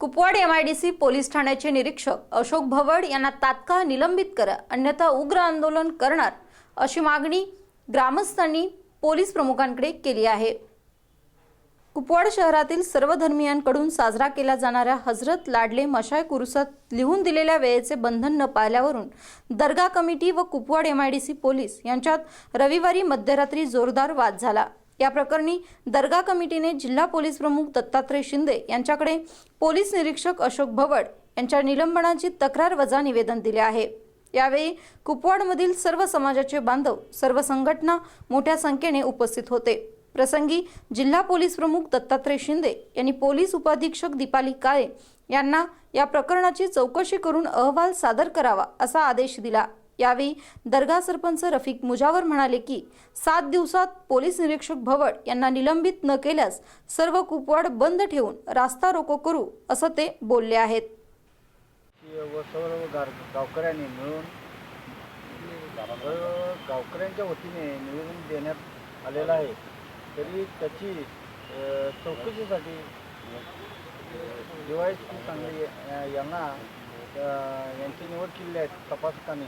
Kupwad MIDC police ठाण्याचे निरीक्षक अशोक भवड यांना तात्काळ निलंबित करा अन्यथा उग्र आंदोलन करणार अशी मागणी ग्रामस्थांनी पोलीस प्रमुखांकडे केली आहे. कुपवाड शहरातील सर्व धर्मियांकडून साजरा केला जाणाऱ्या हजरत लाडले मशाय कुरुसात लिहून दिलेल्या वेळेचे बंधन न पाळल्यावरून दर्गा कमिटी व कुपवाड एमआयडीसी पोलीस यांच्यात रविवारी मध्यरात्री जोरदार वाद झाला. या प्रकरणी दर्गा कमिटीने जिल्हा पोलीस प्रमुख दत्तात्रय शिंदे यांच्याकडे पोलीस निरीक्षक अशोक भवड यांच्या निलंबनाची तक्रार वजा निवेदन दिले आहे. यावेळी कुपवाडमधील सर्व समाजाचे बांधव सर्व संघटना मोठ्या संख्येने उपस्थित होते. प्रसंगी जिल्हा पोलीस प्रमुख दत्तात्रय शिंदे यांनी पोलीस उपाधीक्षक दीपाली काळे यांना या प्रकरणाची चौकशी करून अहवाल सादर करावा असा आदेश दिला. यावेळी दर्गा सरपंच रफिक मुजावर म्हणाले की सात दिवसात पोलीस निरीक्षक भवड यांना निलंबित न केल्यास सर्व कुपवाड बंद ठेवून रास्ता रोको करू असं ते बोलले आहेत. गावकऱ्यांनी मिळून गावकऱ्यांच्या वतीने निवेदन देण्यात आलेलं आहे. तरी त्याची चौकशीसाठी दिवाळी चांगली यांना यांची निवड केली आहे तपासकाने.